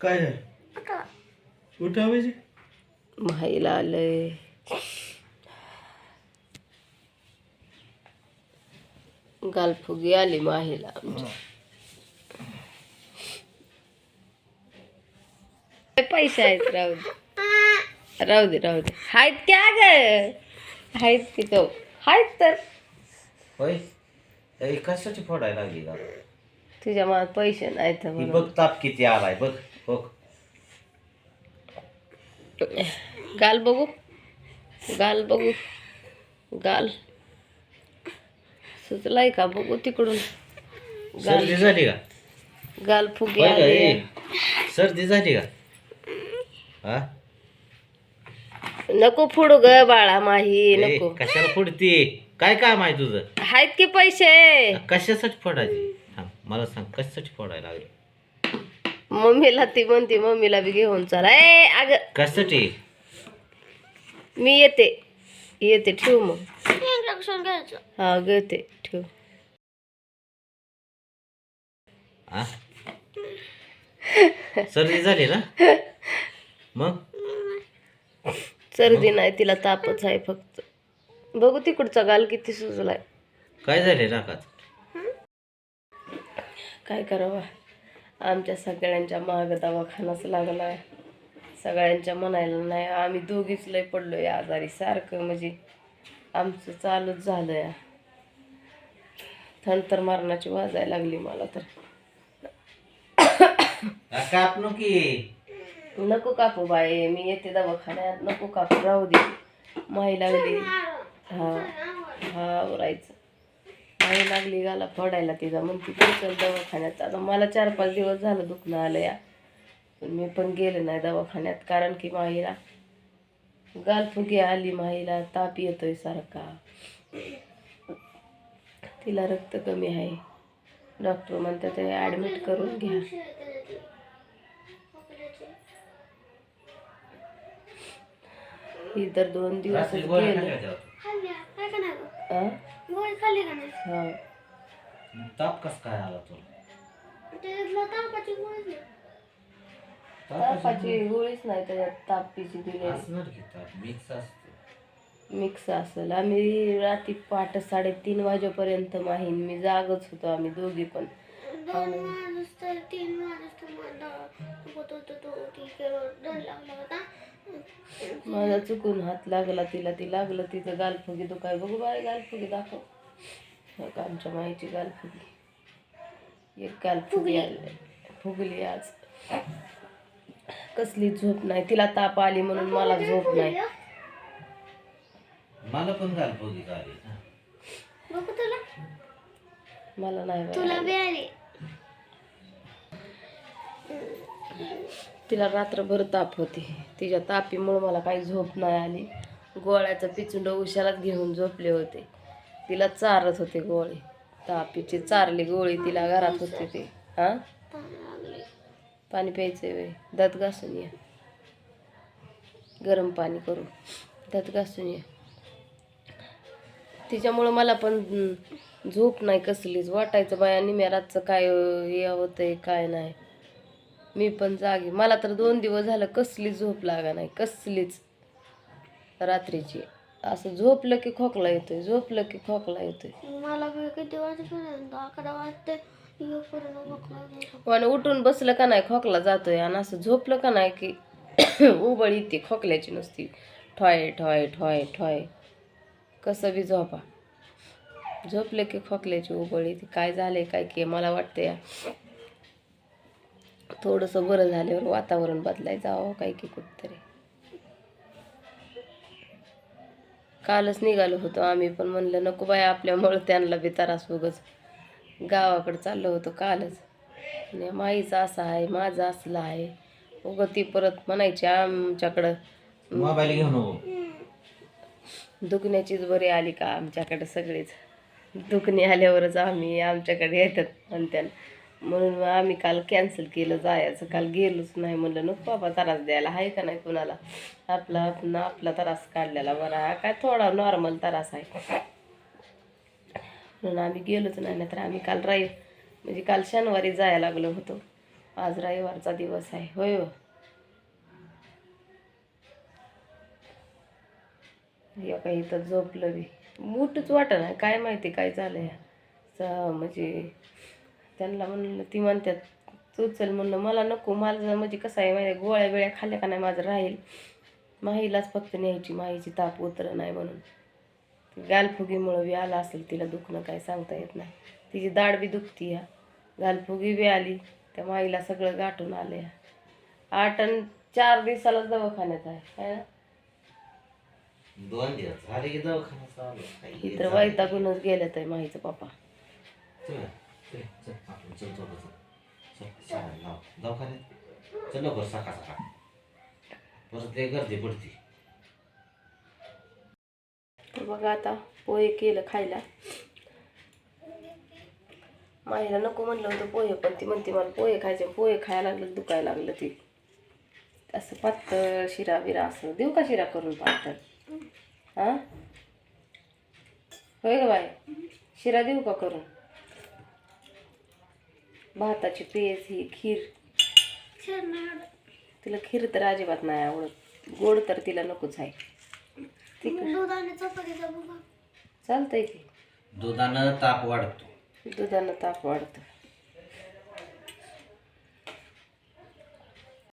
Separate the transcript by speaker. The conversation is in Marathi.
Speaker 1: काय उठा म्हणजे
Speaker 2: माईला आलंय. गालफुगी आली माहीला आमच्या पैसे आहेत राहू दे. राहू दे राहू दे. आहेत क्या ग आहेत की तो. आहेत तर.
Speaker 1: होय? कशाची फोडायला लागली का
Speaker 2: तुझ्या मनात पैसे नाहीत
Speaker 1: ही
Speaker 2: म्हणून.
Speaker 1: बघ ताप किती आलाय बघ. बघ.
Speaker 2: गाल बघू? गाल बघू? गाल. सुचलाय का? बघू तिकडून.
Speaker 1: सर्दी झाली का?
Speaker 2: गाल फुगे
Speaker 1: होय का?
Speaker 2: आले
Speaker 1: ए? सर्दी झाली का? हा?
Speaker 2: नको फोडू ग बाळा माही
Speaker 1: ए,
Speaker 2: नको.
Speaker 1: कशाला फोडती? काय काम आहे तुझं?
Speaker 2: आहेत की पैसे?
Speaker 1: कशासाठी फोडायची? थांब, मला सांग कशासाठी फोडायला लागली?
Speaker 2: मम्मीला ती म्हणते मम्मीला बी घेऊन चला. ए अग.
Speaker 1: कशासाठी?
Speaker 2: मी येते. येते ठेव मग. हा घेते ठेव.
Speaker 1: हा सर्दी झाली ना? मग?
Speaker 2: सर्दी नाही तिला तापच आहे फक्त. बघू तिकडचा गाल किती सुजलाय.
Speaker 1: काय झाले नाकात?
Speaker 2: काय करावं? आमच्या सगळ्यांच्या माग दवाखानाच लागलाय सगळ्यांच्या म्हणायला नाही आम्ही दोघीच लय पडलोय आजारी. सारखं म्हणजे आमचं चालूच झालं या. थंड तर मरणाची वाजायला लागली मला तर.
Speaker 1: काप की
Speaker 2: नको कापू बाई मी येते दवाखान्यात. नको कापू राहू दे. माही लागली. हा हा उरायचं माही लागली गाला फोडायला तिचा म्हणते तू चल दवाखान्यात. आता मला चार पाच दिवस झालं दुखणं आलं या पण मी पण गेले नाही दवाखान्यात कारण की माहीला गालफुगी आली माहीला ताप येतोय सारखा. तिला रक्त कमी आहे. डॉक्टर म्हणतात ते ॲडमिट करून घ्या. ही तर दोन दिवस
Speaker 1: रात्री
Speaker 2: हा.
Speaker 1: ताप कस काय आला तुला?
Speaker 2: तापाची गोळीच नाही. त्याच्यात तापीची दिली
Speaker 1: असणार की ताप मिक्स असते.
Speaker 2: मिक्स असेल. आम्ही रात्री पहाट साडेतीन वाजेपर्यंत माहीन. मी जागच होतो आम्ही दोघी पण. आणि माझा चुकून हात लागला तिला ती लागलं तिचं गालफुगी तो काय बघू बाय गालफुगी दाखव. हो का आमच्या माईची गालफुगी. एक गालफुगी आली. फुगली आज. कसली झोप नाही. तिला ताप आली म्हणून मला झोप नाही.
Speaker 1: मला पण ना.
Speaker 2: मला नाही तिला रात्रभर ताप होती. तिच्या तापीमुळं मला काही झोप नाही आली. गोळ्याचं पिचुंड उशालाच घेऊन झोपले होते. तिला चारत होते गोळी. तापीची चारली गोळी तिला घरात होते ते. हां पाणी प्यायचं वे. दात घासून या. गरम पाणी करू. दात घासून या. तिच्यामुळं मला पण झोप नाही कसलीच. वाटायचं बाया निम्या रातचं काय अं, हे काय नाही. मी पण जागी. मला तर दोन दिवस झालं कसली झोप लागा नाही कसलीच. रात्रीची. असं झोपलं की खोकला येतोय झोपलं की खोकला येतोय.
Speaker 3: मला किती वाजेपर्यंत अकरा वाजते. येईपर्यंत
Speaker 2: पण उठून बसलं का नाही खोकला जातोय. आणि असं झोपलं का नाही की उबळ येते खोकल्याची नुसती. ठॉय ठॉय ठॉय ठॉय. कसं बी झोपा. झोपलं की खोकल्याची उबळ येते. काय झालंय काय की मला वाटतं या थोडंसं बरं झाल्यावर वातावरण बदलायचं जावं काय की कुठतरी. कालच निघालो होतो आम्ही पण म्हणलं नको बाय आपल्यामुळं त्यांना बी त्रास उगच गावाकडे चाललो होतो कालच. आणि माईचं असं आहे माझं असलं आहे. उगं ती परत म्हणायची आमच्याकडं
Speaker 1: मोबाईल घेऊन
Speaker 2: दुखण्याचीच बरी आली का आमच्याकडे सगळीच? दुखणे आल्यावरच आम्ही आमच्याकडे येतात म्हणत्या म्हणून आम्ही काल कॅन्सल केलं जायचं. काल गेलोच नाही म्हणलं नको बाबा त्रास द्यायला आहे का नाही कुणाला? आपला आपण आपला त्रास काढलेला बरा. हा काय थोडा नॉर्मल त्रास आहे. म्हणून आम्ही गेलोच नाही नाहीतर आम्ही काल राही म्हणजे काल शनिवारी जायला लागलो होतो. आज रविवारचा दिवस आहे. होय हो. या काही इथं झोपलं बी. मूठच वाटत नाही काय माहिती काय झालं या म्हणजे त्यांना म्हणलं ती म्हणतात तू चल म्हणलं मला नको माझं म्हणजे कसं आहे माझ्या गोळ्या बिळ्या खाल्ल्या का नाही माझं राहील. माहीलाच फक्त न्यायची माहीची ताप उतर नाही म्हणून. गालफुगीमुळं बी आलं असेल तिला दुखणं काय सांगता येत नाही. तिची दाढ बी दुखती या. गालफुगी बी आली त्या माईला सगळं गाठून आलं या आठ आणि चार दिवसालाच दवाखान्यात आहे
Speaker 1: दोन दिवस. झाले की दवाखाना चालू काही
Speaker 2: इतर वैतागूनच गेलं तर माहीचं पप्पा.
Speaker 1: चल चल चल आपण चल चल चल चल लाव दवाखान्यात चल लवकर सकाळ सकाळ परत ते गर्दी पडती
Speaker 2: तर बघा आता पोहे केलं खायला. माईला नको म्हणलं होतं पोहे पण ती म्हणते मला पोहे खायचे पोहे खायला लागलं दुखायला लागलं ती. असं पातळ शिरा बिरा असं देऊ का शिरा करून पातळ? हां? होय ग बाय शिरा देऊ का करून? भाताची पेज ही खीर. तिला खीर तर अजिबात नाही आवडत. गोड तर तिला नकोच आहे. चालतंय की.
Speaker 1: दुधानं ताप वाढतो.
Speaker 2: दुधानं ताप वाढतं.